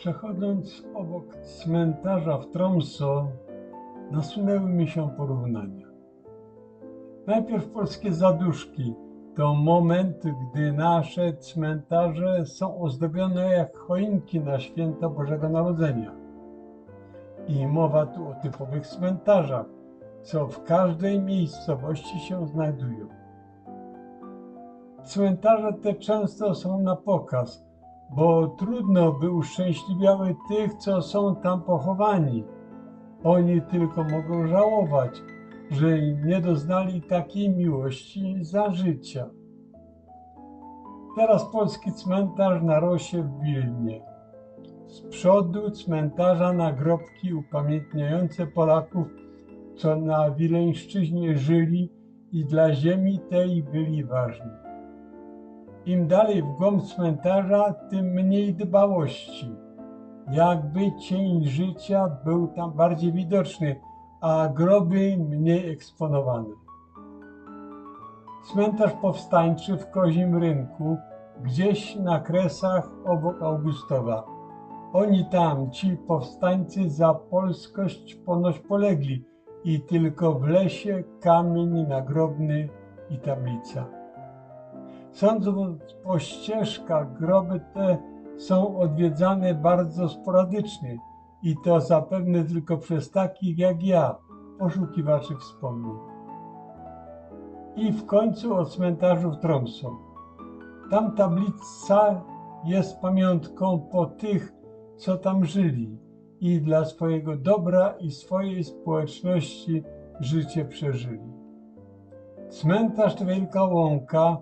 Przechodząc obok cmentarza w Tromso, nasunęły mi się porównania. Najpierw polskie zaduszki to moment, gdy nasze cmentarze są ozdobione jak choinki na święto Bożego Narodzenia. I mowa tu o typowych cmentarzach, co w każdej miejscowości się znajdują. Cmentarze te często są na pokaz, bo trudno by uszczęśliwiały tych, co są tam pochowani. Oni tylko mogą żałować, że nie doznali takiej miłości za życia. Teraz polski cmentarz na Rosie w Wilnie. Z przodu cmentarza nagrobki upamiętniające Polaków, co na Wileńszczyźnie żyli i dla ziemi tej byli ważni. Im dalej w głąb cmentarza, tym mniej dbałości. Jakby cień życia był tam bardziej widoczny, a groby mniej eksponowane. Cmentarz powstańczy w Kozim Rynku, gdzieś na kresach obok Augustowa. Oni tam, ci powstańcy za polskość ponoć polegli i tylko w lesie kamień nagrobny i tablica. Sądząc po ścieżkach, groby te są odwiedzane bardzo sporadycznie i to zapewne tylko przez takich jak ja, poszukiwaczy wspomnień. I w końcu o cmentarzu w Tromsø. Tam tablica jest pamiątką po tych, co tam żyli i dla swojego dobra i swojej społeczności życie przeżyli. Cmentarz to wielka łąka,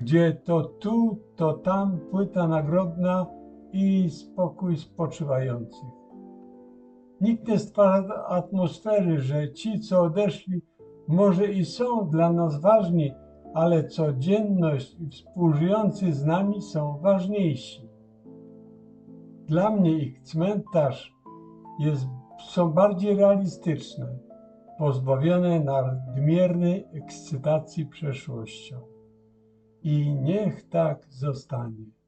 gdzie to tu, to tam płyta nagrobna i spokój spoczywających. Nikt nie stwarza atmosfery, że ci, co odeszli, może i są dla nas ważni, ale codzienność i współżyjący z nami są ważniejsi. Dla mnie ich cmentarz jest, są bardziej realistyczne, pozbawione nadmiernej ekscytacji przeszłością. I niech tak zostanie.